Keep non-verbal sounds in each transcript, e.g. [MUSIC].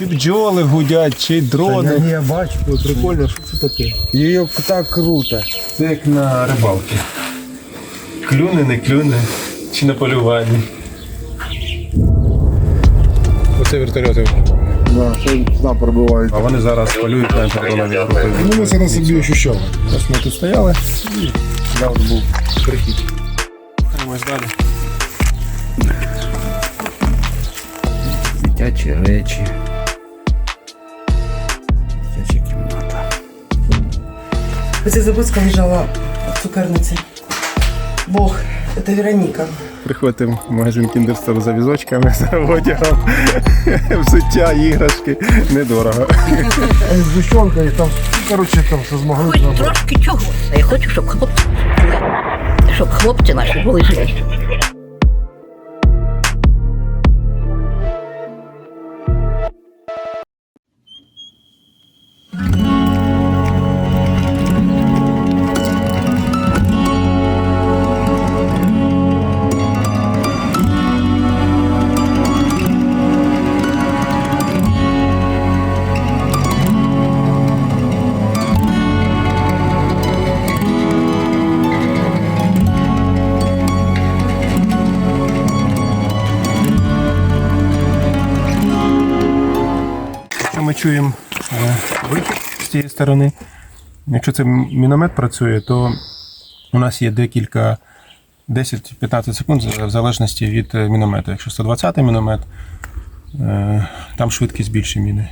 Чи бджоли гудять, чи дрони. Ні, я бачу, прикольно, що це таке. Її так круто. Це як на рибалці. Клюне, не клюне, чи на полюванні. Оце вертольоти. Да, пробивають. А вони зараз полюють на антидронові. Ну, ми це на собі ощущали. Ось ми тут стояли і завжди був прихід. Рухаємось далі. Дитячі речі. Оця записка лежала в цукерниці. Бог, це Вероніка. Приходимо в магазин Кіндерстор за візочками, [LAUGHS] за одягом, [LAUGHS] взуття, іграшки. Недорого. З зущенкою там, коротше, там все змогли. Хоч трошки чогось. Я хочу, щоб хлопці щоб хлопці наші були живі. Ми чуємо е, вихід з цієї сторони, якщо це міномет працює, то у нас є декілька 10-15 секунд в залежності від е, міномета. Якщо 120 міномет, е, там швидкість більше міни.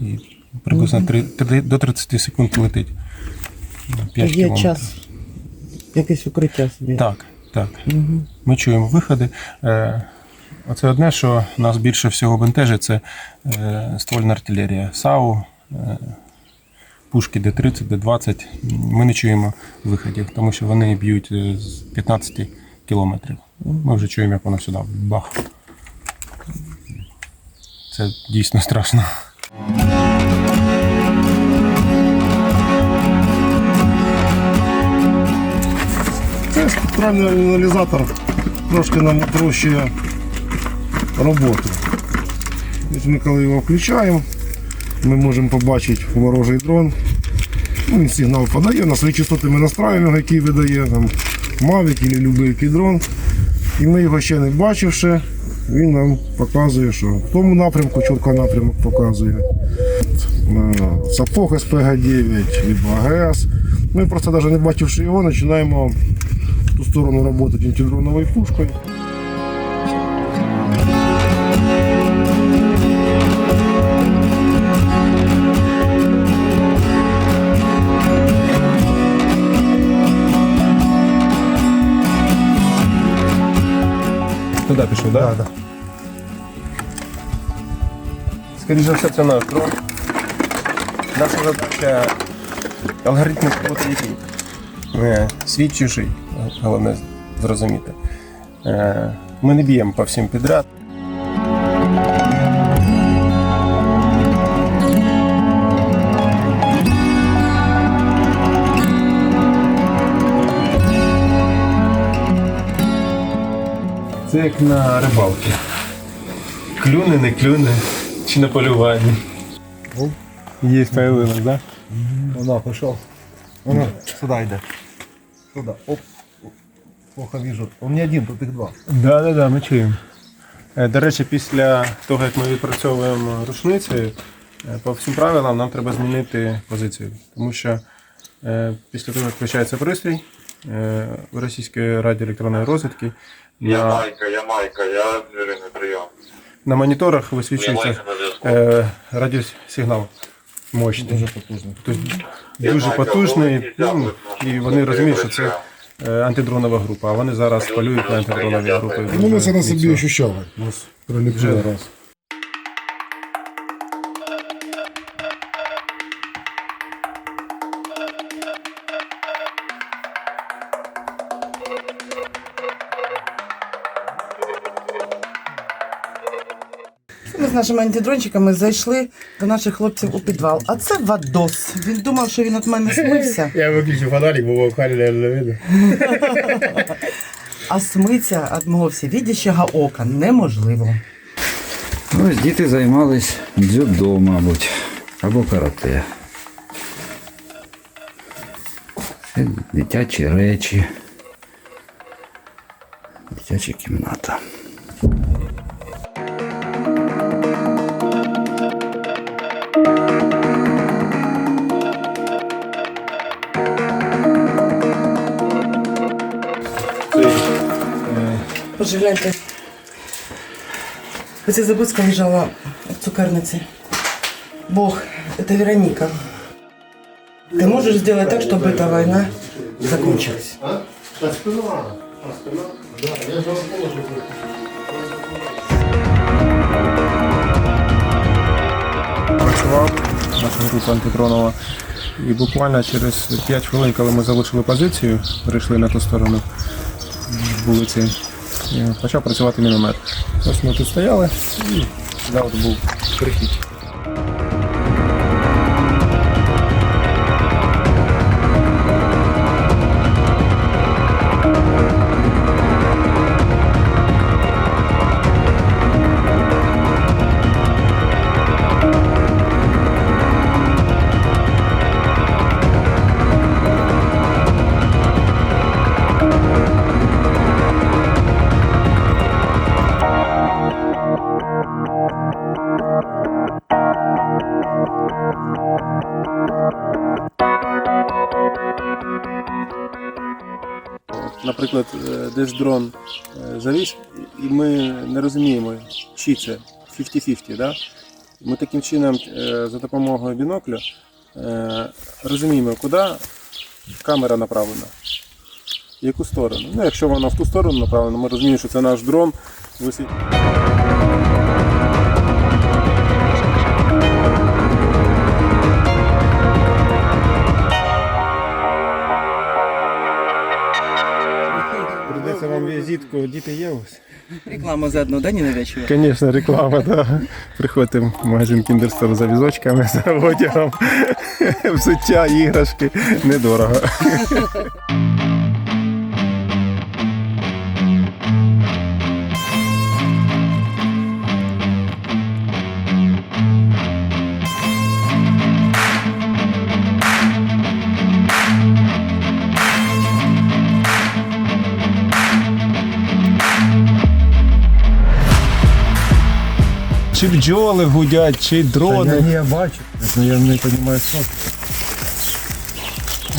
І приблизно три- три- до 30 секунд летить. 5 Є кілометрів. час. Якесь укриття собі. Так, так. Ми чуємо виходи. Оце одне, що нас більше всього бентежить, це е, ствольна артилерія. САУ, е, пушки Д-30, Д-20. Ми не чуємо виходів, тому що вони б'ють е, з 15 кілометрів. Ми вже чуємо, як воно сюди бах. Це дійсно страшно. Це спектральний аналізатор трошки нам упрощує роботу. Ось Ми коли його включаємо, ми можемо побачити ворожий дрон. Ну, він сигнал подає, на свої частоти ми настраюємо, який видає там Mavic або будь-який дрон. І ми його ще не бачивши, він нам показує, що в тому напрямку чітко напрямок показує. Е, Сапог СПГ-9, либо АГС. Ми просто навіть не бачивши його, починаємо ту сторону працювати антидроновою пушкою. Так? Да, да. Скоріше за все, це наш дрон. Наша задача алгоритм роботи який? Е, Свій чужий, головне зрозуміти. Е, Ми не б'ємо по всім підряд. Це як на рибалці. Клюне, не клюне, чи на полюванні. Є появилось, так? Да? Вона пішов. Вона сюди йде. Сюди. Оп. Плохо вижу. Он не один, тут їх два. Да, да, да, ми чуємо. Е, До речі, після того, як ми відпрацьовуємо рушницею, по всім правилам нам треба змінити позицію. Тому що е, після того, як включається пристрій е, у російської радіоелектронної розвідки, на, Ямайка, Ямайка, я вірений прийом. на моніторах висвічується е, радіосигнал мощний. Дуже потужний. Тобто дуже потужний, ну, і вони розуміють, що це е, антидронова група, а вони зараз полюють на антидронові групи. Ну, ми це на собі ощущали. Нас проліпили раз. Ми з нашими антидрончиками зайшли до наших хлопців у підвал. А це Вадос. Він думав, що він від мене смився. [LAUGHS] Я виключив фонарик, бо в халі не видно. А смиться від мого всевідящого ока неможливо. Ось діти займались дзюдо, мабуть, або карате. Це дитячі речі. Дитяча кімната. Боже, гляньте. Оця записка лежала в цукерниці. Бог, это Вероника. Ты можешь сделать так, чтобы эта война закончилась? працював, наша група антидронова. І буквально через 5 хвилин, коли ми залишили позицію, перейшли на ту сторону вулиці, почав працювати міномет. Ось ми тут стояли і завжди був прихід. Наприклад, е, десь дрон е, завіс, і ми не розуміємо, чи це 50-50. Да? Ми таким чином е, за допомогою бінокля е, розуміємо, куди камера направлена, в яку сторону. Ну, якщо вона в ту сторону направлена, ми розуміємо, що це наш дрон. висить. Вам діти є ось. Реклама Реклама заодно, да, не навязчиво? Звісно, реклама, да. Приходимо в магазин Кіндерстор за візочками, за одягом, взуття, іграшки. Недорого. Чи бджоли гудять, чи дрони. Я бачу. Я не розумію, що.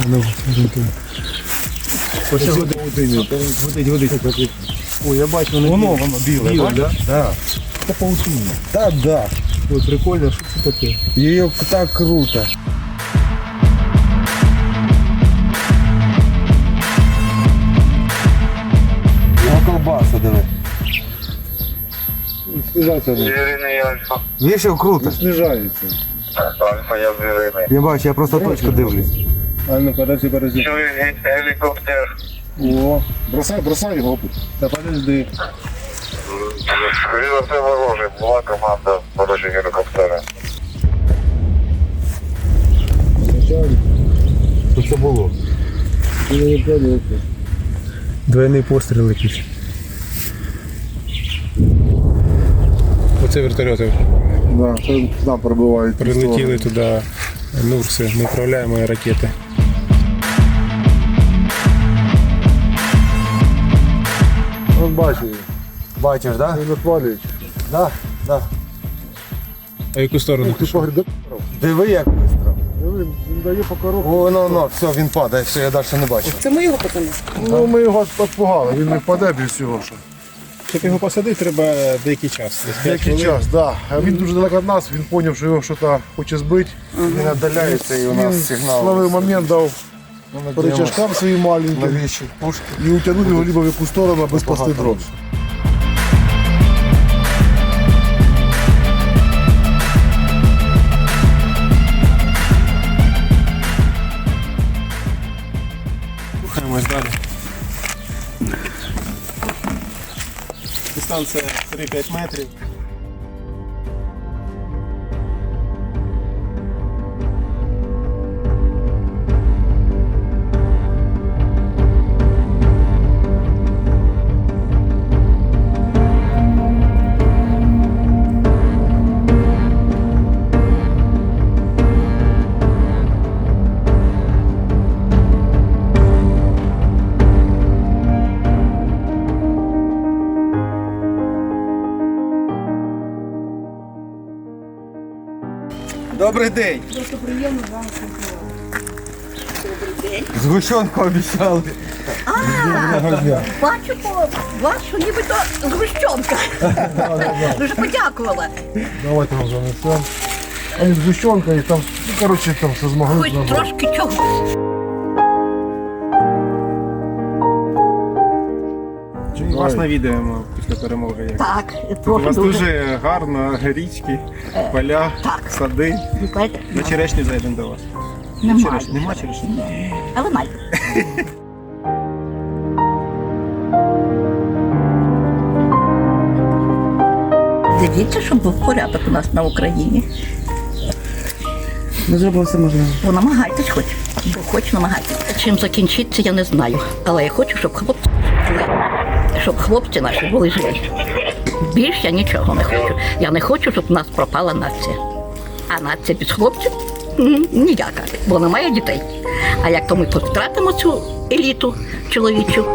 Ну, Ось годить, годить, годить. О, я бачу, воно, Воно, воно біле, біле, да? Да. Це паутина. Да, да. Ой, прикольно, що це таке? Її так круто. Снижається. Звіриний альфа. Вішав круто. Снижається. Альфа, я звіриний. Я бачу, я просто точку дивлюсь. А ну, подожди, подожди. Чую гелікоптер. О, Бросай, бросай його. та подожди. Скоріше все ворожий. Була команда ворожі гелікоптери. Що це було? Двойний постріл якийсь. Оце вертольоти Да, це пробивають. прилетіли туди Нурси, ми управляємо ракети. Он бачив. Бачиш, да? Він відвалюють. Да, да. А яку сторону? Ти погріб. Диви, як швидко. Він дає по коробку. О, ну, ну, все, він падає, все, я далі не бачу. Це ми його пацани. Ну, ми його відпугали, він не впаде без цього. Що. Щоб його посадити, треба деякий час. десь п'ять Деякий хвилин. час, да. А він дуже далеко від нас, він зрозумів, що його щось хоче збити. Він віддаляється і у нас сигнал. Славий момент дав Ну, по рычажкам своїм маленьким? Пушки. і утягнув його либо в яку сторону, аби спасти Багато. дрон. Рухаємось далі. Дистанція 3-5 метрів. Добрий день. Згущенку обіцяли. Бачу по вас, що нібито згущенка. Дуже подякувала. Давайте вам занесемо. А не згущенка і там, ну, коротше, там все змогли. Хоч зробити. трошки чогось. Вас навідаємо після перемоги. Як. Так, У вас дуже. дуже гарно, річки, поля, так. сади. Ви знаєте, На черешні зайдемо до вас. Немає. Черешні, нема черешні? Але маю. [LAUGHS] Дивіться, щоб був порядок у нас на Україні. Ми зробимо все можливе. Бо намагайтесь хоч. Бо хоч намагайтесь. Чим закінчиться, я не знаю. Але я хочу, щоб хлопці. Щоб хлопці наші були живі. Більше я нічого не хочу. Я не хочу, щоб в нас пропала нація. А нація без хлопців ніяка, бо немає дітей. А як то ми втратимо цю еліту чоловічу,